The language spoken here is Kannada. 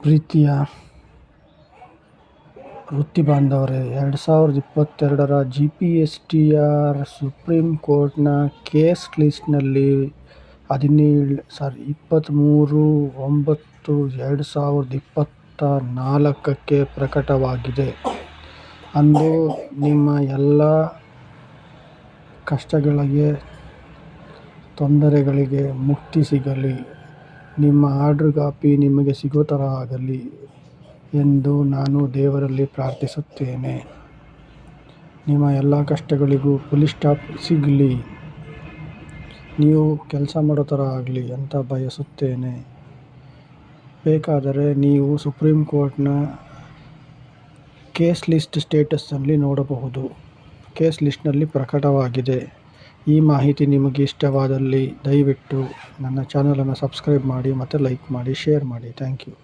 ಪ್ರೀತಿಯ ವೃತ್ತಿ ಬಾಂಧವರೇ, ಎರಡು ಸಾವಿರದ ಇಪ್ಪತ್ತೆರಡರ G P S T R Supreme ಕೋರ್ಟ್ನ ಕೇಸ್ ಲಿಸ್ಟ್ನಲ್ಲಿ ಹದಿನೇಳು, ಸಾರಿ ಇಪ್ಪತ್ತ್ಮೂರು ಒಂಬತ್ತು, ಎರಡು ಸಾವಿರದ ಇಪ್ಪತ್ತ ನಾಲ್ಕಕ್ಕೆ ಪ್ರಕಟವಾಗಿದೆ. ಅಂದು ನಿಮ್ಮ ಎಲ್ಲ ಕಷ್ಟಗಳಿಗೆ, ತೊಂದರೆಗಳಿಗೆ ಮುಕ್ತಿ ಸಿಗಲಿ. ನಿಮ್ಮ ಆರ್ಡ್ರ್ ಕಾಪಿ ನಿಮಗೆ ಸಿಗೋ ಥರ ಆಗಲಿ ಎಂದು ನಾನು ದೇವರಲ್ಲಿ ಪ್ರಾರ್ಥಿಸುತ್ತೇನೆ. ನಿಮ್ಮ ಎಲ್ಲ ಕಷ್ಟಗಳಿಗೂ ಫುಲ್ ಸ್ಟಾಪ್ ಸಿಗಲಿ. ನೀವು ಕೆಲಸ ಮಾಡೋ ಥರ ಆಗಲಿ ಅಂತ ಬಯಸುತ್ತೇನೆ. ಬೇಕಾದರೆ ನೀವು ಸುಪ್ರೀಂ ಕೋರ್ಟ್ನ ಕೇಸ್ ಲಿಸ್ಟ್ ಸ್ಟೇಟಸ್ಸಲ್ಲಿ ನೋಡಬಹುದು. ಕೇಸ್ ಲಿಸ್ಟ್ನಲ್ಲಿ ಪ್ರಕಟವಾಗಿದೆ. ಈ ಮಾಹಿತಿ ನಿಮಗೆ ಇಷ್ಟವಾದಲ್ಲಿ ದಯವಿಟ್ಟು ನನ್ನ ಚಾನಲನ್ನು ಸಬ್ಸ್ಕ್ರೈಬ್ ಮಾಡಿ ಮತ್ತು ಲೈಕ್ ಮಾಡಿ, ಶೇರ್ ಮಾಡಿ. Thank you.